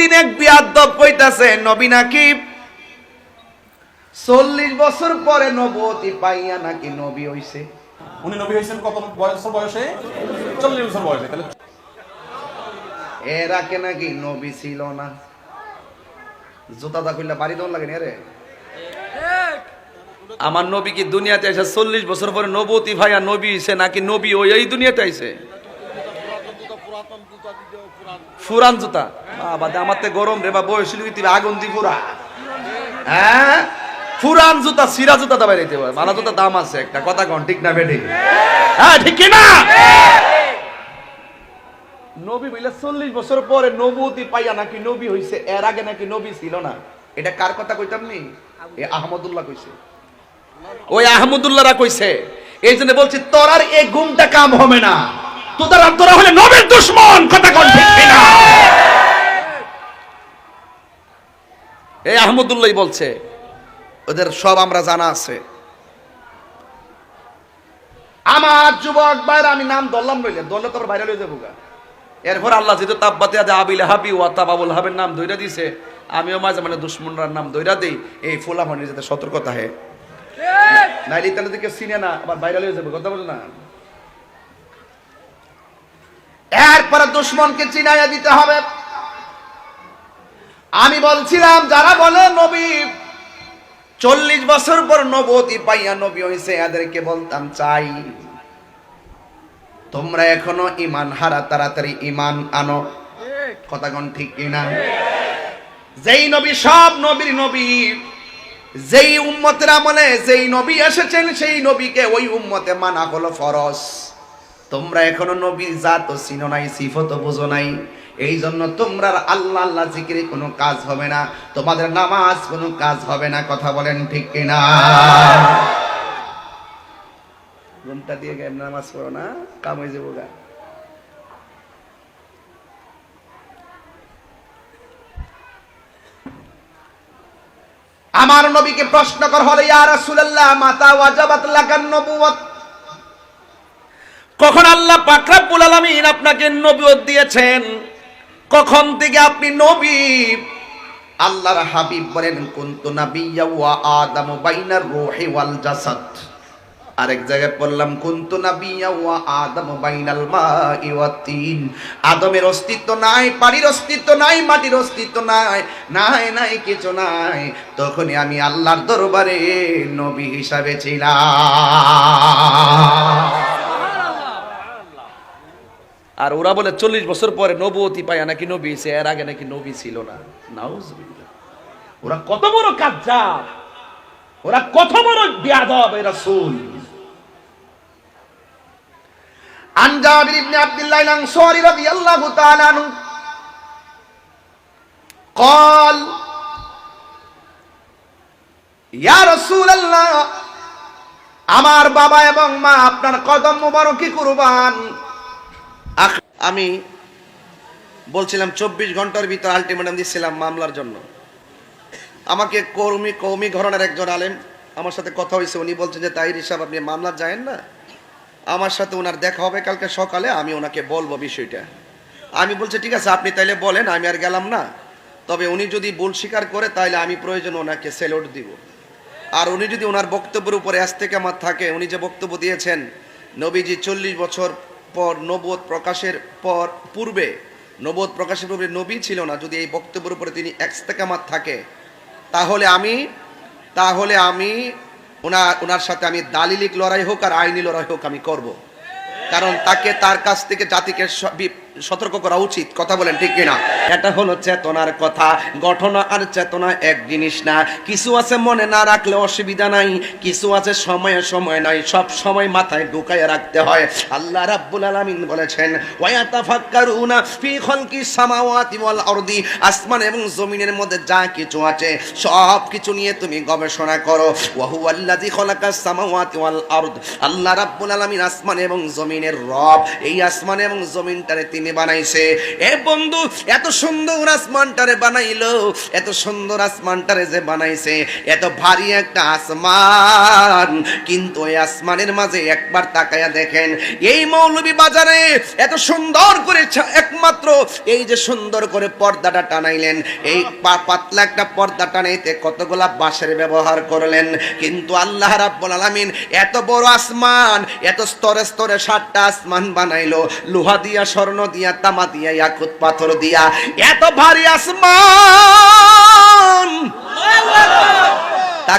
দিন এক বিয়াদ্দব কইতাছে নবী নাকি? চল্লিশ বছর পরে নবতী পাইয়া নাকি নবী হইছে। উনি নবী হয়েছেন কত বছর বয়সে? চল্লিশ বছর বয়সে তাহলে এর আগে নাকি নবী ছিল না। জুতা দা কইলা বাড়ি দন লাগে রে আমার নবী কি দুনিয়াতে এসে চল্লিশ বছর পরে নবতী ভাইয়া নবী হইছে নাকি নবী ওই এই দুনিয়াতে আইছে? ফুরান জুতা। বাবা আমার তে গরম রে, বা বয়স তুই আগুন দি পুরা হ্যাঁ? ফুরান জুতা, সিরা জুতা দাবাই দিতে পারে মালা জুতা দাম আছে একটা, কথা কন, ঠিক না বেটি? হ্যাঁ ঠিক না? নবী বইলে চল্লিশ বছর পরে নবতী পাইয়া নাকি নবী হইছে, এর আগে নাকি নবী ছিল না? এটা কার কথা কইতাম নি? এ আহমদুল্লাহ কইছে। ওই আহমদুল্লাহরা কইছে এই জন্য বলছি তোর আর এই গুমটা কাম হবে না। তোদের তোরা হলে নবীর দুশ্মন কথা কন ঠিক না এই আহমদুল্লাহ বলছে ওদের সব আমরা জানা আছে। আমার যুবক ভাইরা আমি নাম ধরলাম নইলে ধরলে তোর বাইরে লয়ে যাব গা। এরপর আল্লাহ যেহেতু তাব্বাতে আদে আবিল হাবি ওয়া তাবাবুল হাবের নাম দইরা দিছে আমিও মাঝে মানে দুশ্মনরার নাম দইরা দেই এই ফুলা মানে যাতে সতর্কতা হে নাইলে তাহলে দিকে চিনে না আবার বাইরে লয়ে যাবে কথা বলে না। এরপরে দুশ্মনকে চিনাইয়া দিতে হবে। আমি বলছিলাম, যারা বলে নবী, চল্লিশ বছর পর নবতী পাইয়া নবী হইছে, এদেরকে বলতাম, চাই। তোমরা এখনও ইমান হারা, তাড়াতাড়ি ইমান আনো। কথা কথাগণ ঠিক কিনা? যেই নবী, সব নবীর নবী, যেই উম্মতের আমলে যেই নবী এসেছেন, সেই নবীকে ওই উম্মতে মানা হলো ফরজ। তোমরা এখনও নবীর জাত চিনো নাই, সিফত বুঝো নাই। এই জন্য তোমরা আল্লাহ আল্লাহ জিকিরে কোনো কাজ হবে না। তোমাদের নামাজ কোনো কাজ হবে না, কথা বলেন ঠিক কিনা? ঘুমটা দিয়ে গেম নামাজ পড়ো না, কাম হয়ে যাব গা। আমার নবীকে প্রশ্ন কর হলে, ইয়া রাসূলুল্লাহ, মাতা ওয়াজাবাত লাকান নবুয়ত কখন আল্লাহ পাক রব্বুল আলামিন আপনাকে নবুয়ত দিয়েছেন? কখন থেকে আপনি নবী? আল্লাহর হাবিব বলেন, কুনতু নাবিয়্যা ওয়া আদামু বাইনার রূহি ওয়াল জাসাদ। আরেক জায়গায় পড়লাম, কুনতু নাবিয়্যা ওয়া আদামু বাইনাল মাই ওয়াত তিন। আদমের অস্তিত্ব নাই পানির অস্তিত্ব নাই, মাটির অস্তিত্ব নাই নাই নাই, কিছু নাই। তখনই আমি আল্লাহর দরবারে নবী হিসাবে ছিলাম। আর ওরা বলে চল্লিশ বছর পরে নবতী পায় নাকি নবী সে এর আগে নাকি নবী ছিল না নাউজুবিল্লাহ ওরা কত বড় কাজ্জাব ওরা কত বড় বিয়াদব এ রাসূল عن جابر بن عبد الله الأنصاري رضي الله تعالى عنه قال يا رسول الله আমার বাবা এবং মা আপনার কদম মুবারকি কুরবান আখ- আমি বলছিলাম চব্বিশ ঘণ্টার ভিতর আলটিমেটাম দিচ্ছিলাম মামলার জন্য। আমাকে কৌমি কৌমি ঘরনের একজন আলেম আমার সাথে কথা হয়েছে, উনি বলছেন যে তাই হিসাব আপনি মামলা যায়েন না। আমার সাথে ওনার দেখা হবে কালকে সকালে, আমি ওনাকে বলব বিষয়টা। আমি বলছি, ঠিক আছে, আপনি তাইলে বলেন, আমি আর গেলাম না। তবে উনি যদি ভুল স্বীকার করে তাহলে আমি প্রয়োজন ওনাকে সেলুট দিব। আর উনি যদি ওনার বক্তব্যের উপরে আজ থেকে আমার থাকে, উনি যে বক্তব্য দিয়েছেন, নবীজি চল্লিশ বছর পর নবোধ প্রকাশের পর পূর্বে নবোধ প্রকাশের পূর্বে নবী ছিল না, যদি এই বক্তব্যের উপরে তিনি একস্তেকামাত থাকে, তাহলে আমি তাহলে আমি ওনার ওনার সাথে আমি দালিলিক লড়াই হোক আর আইনি লড়াই হোক আমি করব। কারণ তাকে তার কাছ থেকে জাতিকে সতর্ক করা উচিত, কথা বলেন ঠিক কিনা? এটা হলো চেতনার কথা, গঠন আর চেতনা এক জিনিস না। কিছু আছে মনে না রাখলে অসুবিধা নাই, কিছু আছে সময়ে সময় নাই, সব সময় মাথায় ঢুকাইয়া রাখতে হয়। আল্লাহ রাব্বুল আলামিন বলেছেন, ওয়ায়াতাফাক্কারুনা ফি খালকিস সামাওয়াতি ওয়াল আরদি আসমান এবং জমিনের মধ্যে যা কিছু আছে সব কিছু নিয়ে তুমি গবেষণা করো। ওয়া হুয়াল্লাযী খালাকাস সামাওয়াতি ওয়াল আরদ আল্লাহ রাব্বুল আলামিন আসমান এবং জমিনের রব, এই আসমান এবং জমিনটারে তিনি তিনি বানাইছে। এ বন্ধু, এত সুন্দর আসমানটারে বানাইলো, এত সুন্দর আসমানটারে যে বানাইছে, এত ভারী একটা আসমান। কিন্তু ওই আসমানের মাঝে একবার তাকায়া দেখেন, এই মৌলবী বাজারে এত সুন্দর করে একমাত্র এই যে সুন্দর করে পর্দাটা টানাইলেন, এই পাতলা একটা পর্দা টানাইতে কতগুলা বাঁশের ব্যবহার করলেন। কিন্তু আল্লাহ রাব্বুল আলামিন এত বড় আসমান, এত স্তরে স্তরে সাতটা আসমান বানাইলো, লোহা দিয়া, স্বর্ণ দিয়া, তামা দিয়া, ইয়াকুত পাথর দিয়া, এত ভারী আসমান!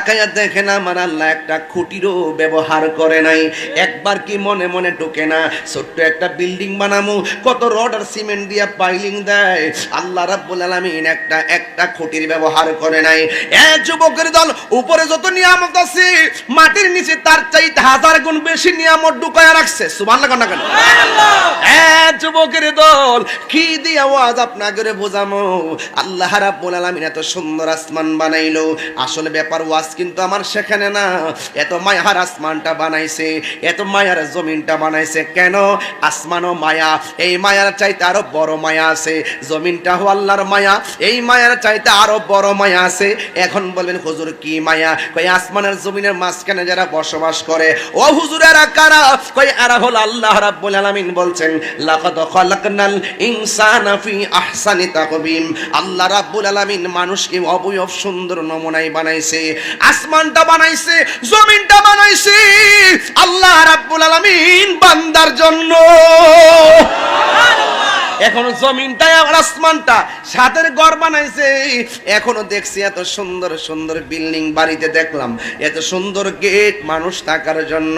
তাকাইয়া দেখেন আমার আল্লাহ একটা খুঁটিরও ব্যবহার করে নাই। একবার কি মনে মনে ঢুকে না ছোট্ট একটা বিল্ডিং বানামু কত রড আর সিমেন্ট দিয়া পাইলিং দেয়। আল্লাহ রাব্বুল আলামিন একটা একটা খুঁটির ব্যবহার করে নাই। এ যুবকের দল উপরে যত নিয়ামত আছে মাটির নিচে তার চাইতে হাজার গুণ বেশি নিয়ামত ঢুকায়া রাখছে। সুবহানাল্লাহ না কেন? এ যুবকের দল কি দিয়ে আওয়াজ আপনাকে বোঝামো? আল্লাহ রাব্বুল আলামিন এত সুন্দর আসমান বানাইলো। আসলে ব্যাপার ওয়াজ কিন্তু আমার সেখানে না এত মায়ার আসমানটা বানাইছে, এত মায়ার জমিনটা বানাইছে। কেন? আসমানও মায়া, এই মায়ার চাইতে আরও বড় মায়া আছে। জমিনটা হো আল্লাহর মায়া, এই মায়ার চাইতে আরও বড় মায়া আছে। এখন বলবেন, হুজুর, কি মায়া? কই আসমানের জমিনের মাঝখানে যারা বসবাস করে, ও হুজুরেরা কারা? কই এরা হল আল্লাহ রাব্বুল আলামিন বলছেন, লাকাদ খালাকনাল ইনসানা ফি আহসানি তাকবীম। আল্লাহ রাব্বুল আলামিন মানুষকে অবয়ব সুন্দর নমুনায় বানাইছে। আসমানটা বানাইছে, জমিনটা বানাইছে। আল্লাহ রাব্বুল আলামিন বান্দার জন্য। এখনও জমিনটা আর আসমানটা। সাদের ঘর বানাইছে। এখনও দেখছি এত সুন্দর সুন্দর বিল্ডিং বাড়িতে দেখলাম। এত সুন্দর গেট মানুষ থাকার জন্য।